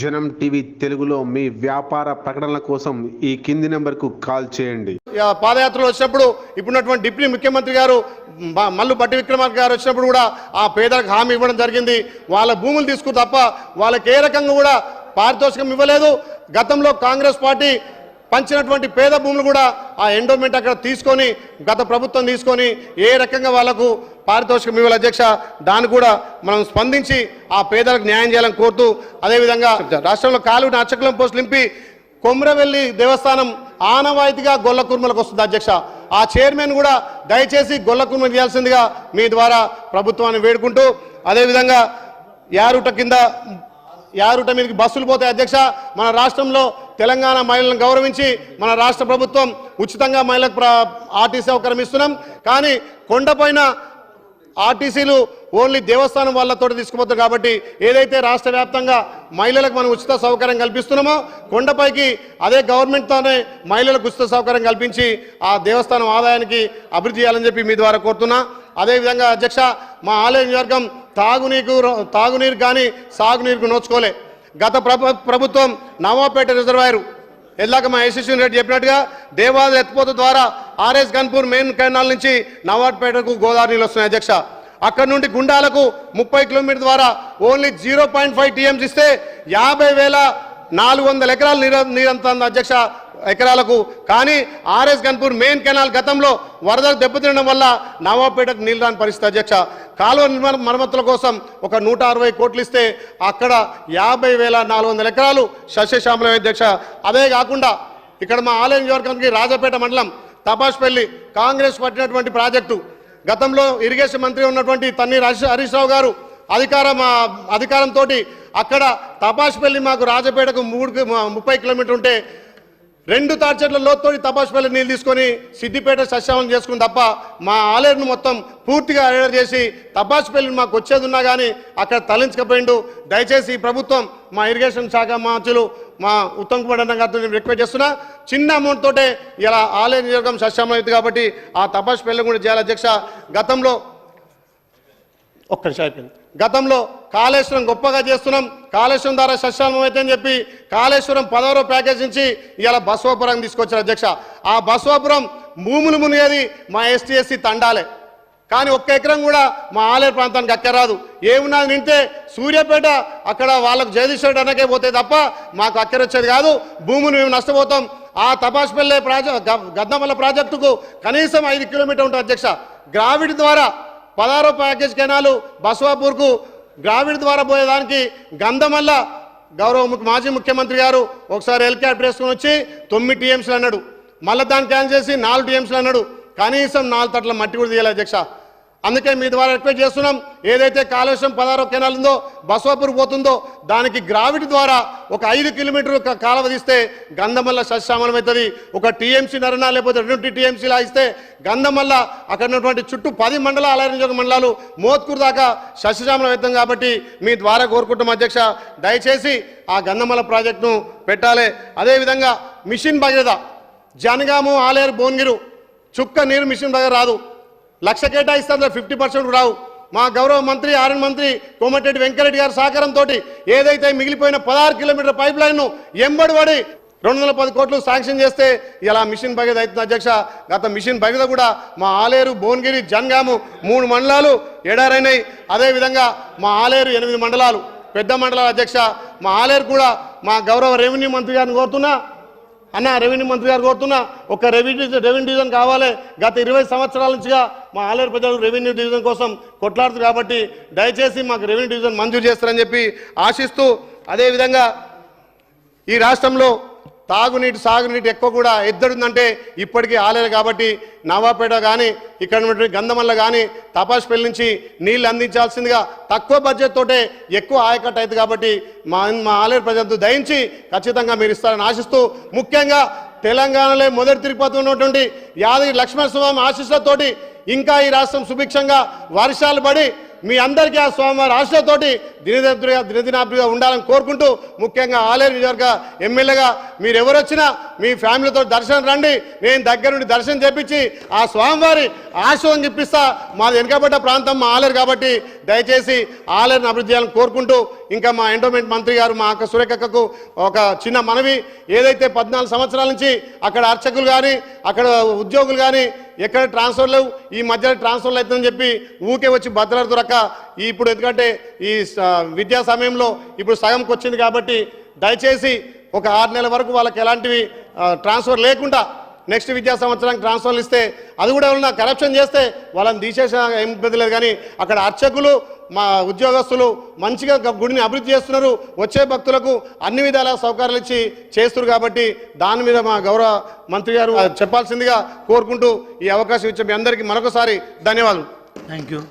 జనం టీవీ తెలుగులో మీ వ్యాపార ప్రకటనల కోసం ఈ కింది నెంబర్కు కాల్ చేయండి. పాదయాత్రలో వచ్చినప్పుడు ఇప్పుడున్నటువంటి డిప్యూటీ ముఖ్యమంత్రి గారు మల్లు బట్టి విక్రమార్క గారు వచ్చినప్పుడు కూడా ఆ పేదలకు హామీ ఇవ్వడం జరిగింది. వాళ్ళ భూములు తీసుకు తప్ప వాళ్ళకి ఏ రకంగా కూడా పారితోషికం ఇవ్వలేదు. గతంలో కాంగ్రెస్ పార్టీ పంచినటువంటి పేద భూములు కూడా ఆ ఎండోమెంట్ అక్కడ తీసుకొని గత ప్రభుత్వం తీసుకొని ఏ రకంగా వాళ్ళకు పారితోషికం ఇవ్వాలి అధ్యక్ష. దాన్ని కూడా మనం స్పందించి ఆ పేదలకు న్యాయం చేయాలని కోరుతూ అదేవిధంగా రాష్ట్రంలో కాలువని అచ్చకులం పోస్టులు నింపి కొమ్రవెల్లి దేవస్థానం ఆనవాయితీగా గొల్ల కుర్మలకు వస్తుంది అధ్యక్ష. ఆ చైర్మన్ కూడా దయచేసి గొల్ల కుర్మ చేయాల్సిందిగా మీ ద్వారా ప్రభుత్వాన్ని వేడుకుంటూ అదేవిధంగా యారుట కింద యారుట మీదకి బస్సులు పోతాయి అధ్యక్ష. మన రాష్ట్రంలో తెలంగాణ మహిళలను గౌరవించి మన రాష్ట్ర ప్రభుత్వం ఉచితంగా మహిళలకు ఆర్టీసీ సౌకర్యం ఇస్తున్నాం. కానీ కొండపైన ఆర్టీసీలు ఓన్లీ దేవస్థానం వాళ్ళతో తీసుకుపోతారు కాబట్టి ఏదైతే రాష్ట్ర వ్యాప్తంగా మహిళలకు మనం ఉచిత సౌకర్యం కల్పిస్తున్నామో కొండపైకి అదే గవర్నమెంట్తోనే మహిళలకు ఉచిత సౌకర్యం కల్పించి ఆ దేవస్థానం ఆదాయానికి అభివృద్ధి చేయాలని చెప్పి మీ ద్వారా కోరుతున్నా. అదేవిధంగా అధ్యక్ష మా ఆలయ నియోజకం తాగునీరు తాగునీరు కానీ సాగునీరుకు నోచుకోలే. గత ప్రభుత్వం నవాపేట రిజర్వాయరు. ఎల్లాక మా యశస్విని రెడ్డి చెప్పినట్టుగా దేవాలయ ఎత్తిపోత ద్వారా ఆర్ఎస్ గన్పూర్ మెయిన్ కెనాల్ నుంచి నవాడ్పేటకు గోదావరి నీళ్ళు వస్తున్నాయి అధ్యక్ష. అక్కడ నుండి గుండాలకు ముప్పై కిలోమీటర్ ద్వారా only zero point five TMC ఇస్తే యాభై వేల నాలుగు వందల ఎకరాలు నీరు నీరంతుంది అధ్యక్ష ఎకరాలకు. కానీ ఆర్ఎస్ గన్పూర్ మెయిన్ కెనాల్ గతంలో వరదలు దెబ్బతినడం వల్ల నవాబ్పేటకు నీళ్ళు రాని పరిస్థితి అధ్యక్ష. కాలువ నిర్మాణ మరమ్మతుల కోసం ఒక నూట అరవై కోట్లు ఇస్తే అక్కడ యాభై వేల నాలుగు వందల ఎకరాలు సస్యశ్యామలం అధ్యక్ష. అదే కాకుండా ఇక్కడ మా ఆలయం నియోజకవర్గానికి రాజపేట మండలం తపాష్పల్లి కాంగ్రెస్ పట్టినటువంటి ప్రాజెక్టు. గతంలో ఇరిగేషన్ మంత్రి ఉన్నటువంటి తన్నీర్ హరీష్ రావు గారు అధికారం అధికారంతో అక్కడ తపాష్పల్లి మాకు రాజపేటకు మూడు ముప్పై కిలోమీటర్ ఉంటే రెండు తాడ్చెట్ల లోతుతోటి తపాసుపల్లి నీళ్ళు తీసుకొని సిద్దిపేట సస్యావనం చేసుకుని తప్ప మా ఆలేరును మొత్తం పూర్తిగా అరెస్ట్ చేసి తపాసుపల్లి మాకు వచ్చేది ఉన్నా కానీ అక్కడ తలించకపోయిండు దయచేసి ప్రభుత్వం మా ఇరిగేషన్ శాఖ మంత్రులు మా ఉత్తమ్ కుమార్ అన్న గారితో నేను రిక్వెస్ట్ చేస్తున్నా. చిన్న అమౌంట్ తోటే ఇలా ఆలయ నియోజకం సస్యామలం అవుతుంది కాబట్టి ఆ తపాసుపల్లి కూడా చేయాలి అధ్యక్ష. గతంలో ఒక్క నిమిషం అయిపోయింది. గతంలో కాళేశ్వరం గొప్పగా చేస్తున్నాం. కాళేశ్వరం ద్వారా సస్యాలం అయితే అని చెప్పి కాళేశ్వరం పదవరో ప్యాకేజ్ నుంచి ఇలా బసవాపురం తీసుకొచ్చారు అధ్యక్ష. ఆ బసవాపురం భూములు మునిగేది మా ఎస్టీ ఎస్సీ తండాలే. కానీ ఒక్క ఎకరం కూడా మా ఆలేరు ప్రాంతానికి అక్కరాదు ఏమున్నా నింటే సూర్యాపేట అక్కడ వాళ్ళకు జగదీశ్వరుడు అన్నకే పోతే తప్ప మాకు అక్కరొచ్చేది కాదు. భూములు మేము నష్టపోతాం. ఆ తపాసుపల్లె ప్రాజెక్ట్ గద్దమల్ల ప్రాజెక్టుకు కనీసం ఐదు కిలోమీటర్ ఉంటుంది అధ్యక్ష. గ్రావిడ్ ద్వారా పదహారో ప్యాకేజ్ కెనాలు బసవాపూర్కు గ్రావిడ్ ద్వారా పోయేదానికి గంధమల్ల గౌరవ మాజీ ముఖ్యమంత్రి గారు ఒకసారి హెలికాప్టర్ వేసుకొని వచ్చి తొమ్మిది టీఎంసీలు అన్నాడు. మళ్ళీ దాన్ని క్యాన్సిల్ చేసి నాలుగు టీఎంసీలు అన్నాడు. కనీసం నాలుగు తట్ల మట్టి కూడా తీయాలి అధ్యక్ష. అందుకే మీ ద్వారా రిక్వెస్ట్ చేస్తున్నాం. ఏదైతే కాళేశ్వరం పదహారో కెనాల్ ఉందో బసవాపూర్ పోతుందో దానికి గ్రావిటీ ద్వారా ఒక ఐదు కిలోమీటర్ ఒక కాలువ తీస్తే గంధమల్ల సస్యామలం అవుతుంది. ఒక టీఎంసీ నరణ లేకపోతే రెండు టీఎంసీలా ఇస్తే గంధమల్ల అక్కడ ఉన్నటువంటి చుట్టూ పది మండల ఆలయ మండలాలు మోత్కూరు దాకా సస్యశ్యామలం అవుతాం కాబట్టి మీ ద్వారా కోరుకుంటాం అధ్యక్ష. దయచేసి ఆ గంధమల్ల ప్రాజెక్టును పెట్టాలి. అదేవిధంగా మిషన్ భగీరథ జనగాము ఆలేరు భువనగిరు చుక్క నీరు మిషన్ దగ్గర రాదు. లక్ష కేటాయిస్తే ఫిఫ్టీ పర్సెంట్ రావు. మా గౌరవ మంత్రి ఆర్ఎన్ మంత్రి కోమటిరెడ్డి వెంకరెడ్డి గారి సహకారంతో ఏదైతే మిగిలిపోయిన పదహారు కిలోమీటర్ పైప్ లైన్ను ఎంబడిబడి రెండు వందల పది కోట్లు శాంక్షన్ చేస్తే ఇలా మిషన్ భగీరథ అవుతుంది అధ్యక్ష. గత మిషన్ భగీరథ కూడా మా ఆలేరు భువనగిరి జన్గాము మూడు మండలాలు ఎడారైనాయి. అదేవిధంగా మా ఆలేరు ఎనిమిది మండలాలు పెద్ద మండలాల అధ్యక్ష. మా ఆలేరు కూడా మా గౌరవ రెవెన్యూ మంత్రి గారిని కోరుతున్నా. అన్న రెవెన్యూ మంత్రి గారు కోరుతున్నా ఒక రెవెన్యూ రెవెన్యూ డివిజన్ కావాలి. గత ఇరవై సంవత్సరాల నుంచిగా మా ఆలేరు ప్రజలు రెవెన్యూ డివిజన్ కోసం కొట్లాడుతుంది కాబట్టి దయచేసి మాకు రెవెన్యూ డివిజన్ మంజూరు చేస్తారని చెప్పి ఆశిస్తూ అదేవిధంగా ఈ రాష్ట్రంలో తాగునీటి సాగునీటి ఎక్కువ కూడా ఎద్దడుందంటే ఇప్పటికీ ఆలేదు కాబట్టి నవాపేట కానీ ఇక్కడ ఉన్నటువంటి గంధమల్ల కానీ తపాస్పల్లి నుంచి నీళ్ళు అందించాల్సిందిగా తక్కువ బడ్జెట్ తోటే ఎక్కువ ఆయకట్ అవుతుంది కాబట్టి మా మా ఆలేరు ప్రజలతో దయించి ఖచ్చితంగా మీరు ఇస్తారని ఆశిస్తూ ముఖ్యంగా తెలంగాణలో మొదటి తిరుపతి ఉన్నటువంటి యాదగిరి లక్ష్మణ స్వామి ఆశీస్సులతోటి ఇంకా ఈ రాష్ట్రం సుభిక్షంగా వర్షాలు పడి మీ అందరికీ ఆ స్వామివారి ఆశతోటి దినదినగా దినదినాభిగా ఉండాలని కోరుకుంటూ ముఖ్యంగా ఆలేరు నియోజకవర్గ ఎమ్మెల్యేగా మీరు ఎవరొచ్చినా మీ ఫ్యామిలీతో దర్శనం రండి. నేను దగ్గర నుండి దర్శనం చేపించి ఆ స్వామివారి ఆశీర్వాదం చెప్పిస్తా. మాది వెనుకబడ్డ ప్రాంతం మా ఆలేరు కాబట్టి దయచేసి ఆలేరుని అభివృద్ధి చేయాలని కోరుకుంటూ ఇంకా మా ఎండోమెంట్ మంత్రి గారు మా అక్క సురేఖక్కకు ఒక చిన్న మనవి. ఏదైతే పద్నాలుగు సంవత్సరాల నుంచి అక్కడ అర్చకులు కానీ అక్కడ ఉద్యోగులు కానీ ఎక్కడ ట్రాన్స్ఫర్ లేవు ఈ మధ్యలో ట్రాన్స్ఫర్లు అవుతుందని చెప్పి ఊకే వచ్చి భద్రత దొరక ఇప్పుడు ఎందుకంటే ఈ విద్యా సమయంలో ఇప్పుడు సగంకి వచ్చింది కాబట్టి దయచేసి ఒక ఆరు నెలల వరకు వాళ్ళకి ఎలాంటివి ట్రాన్స్ఫర్ లేకుండా నెక్స్ట్ విద్యా సంవత్సరానికి ట్రాన్స్ఫర్లు ఇస్తే అది కూడా ఏమన్నా కరప్షన్ చేస్తే వాళ్ళని తీసేసిన ఏం ఇబ్బంది లేదు. కానీ అక్కడ అర్చకులు మా ఉద్యోగస్తులు మంచిగా గుడిని అభివృద్ధి చేస్తున్నారు. వచ్చే భక్తులకు అన్ని విధాల సౌకర్యాలు ఇచ్చి చేస్తున్నారు కాబట్టి దాని మీద మా గౌరవ మంత్రి గారు చెప్పాల్సిందిగా కోరుకుంటూ ఈ అవకాశం ఇచ్చే మీ అందరికీ మరొకసారి ధన్యవాదాలు థ్యాంక్ యూ